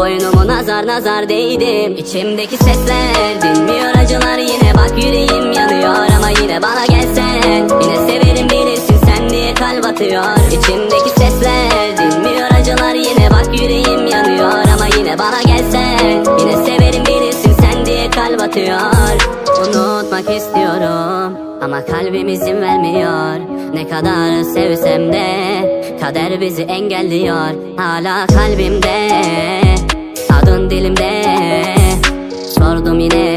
Boynumu nazar nazar değdim. İçimdeki sesler dinmiyor acılar. Yine Bak yüreğim yanıyor ama yine bana gelsen. Yine severim bilirsin sen diye kalp atıyor. İçimdeki sesler dinmiyor acılar. Yine Bak yüreğim yanıyor ama yine bana gelsen. Yine severim bilirsin sen diye kalp atıyor. Unutmak istiyorum ama kalbim izin vermiyor. Ne kadar sevsem de Kader bizi engelliyor. Hala kalbimde Adın dilimde. Sordum yine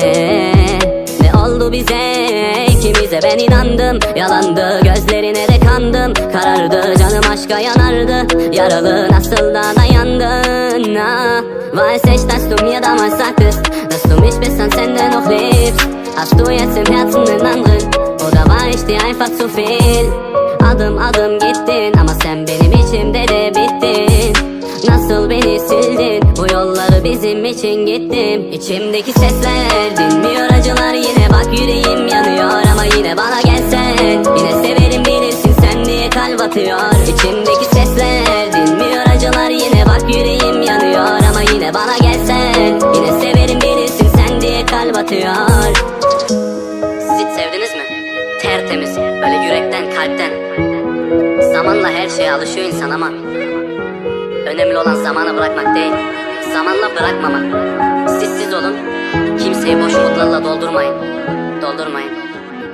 Ne oldu bize? İkimize ben inandım. Yalandı gözlerine de kandım. Karardı canım aşka yanardı. Yaralı nasıl da dayandın? Ah. Weiß ich, dass du mir damals sagtest Dass du mich bis ans Ende noch liebst Hast du jetzt im Herzen den anderen Oder war ich dir einfach zu viel Adım adım gittin Ama sen benim içimde de bittin. Nasıl beni sildin? Bu yolları bizim için gittim. İçimdeki sesler dinmiyor acılar Yine. Bak yüreğim yanıyor Ama yine bana gelsen. Yine severim bilirsin sen diye kalp atıyor. İçimdeki sesler dinmiyor acılar Yine. Bak yüreğim yanıyor Ama yine bana gelsen. Yine severim bilirsin sen diye kalp atıyor Tertemiz, böyle yürekten, kalpten. Zamanla her şeye alışıyor insan ama önemli olan zamanı bırakmak değil, zamanla bırakmamak. Siz siz olun, kimseyi boş umutlarla doldurmayın, doldurmayın.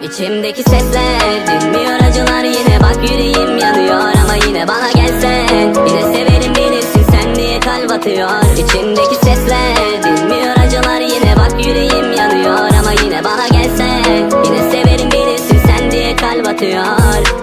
İçimdeki sesler dinmiyor acılar yine bak yüreğim yanıyor ama yine bana gelsen yine severim bilirsin sen diye kalp atıyor İçimdeki sesler al batear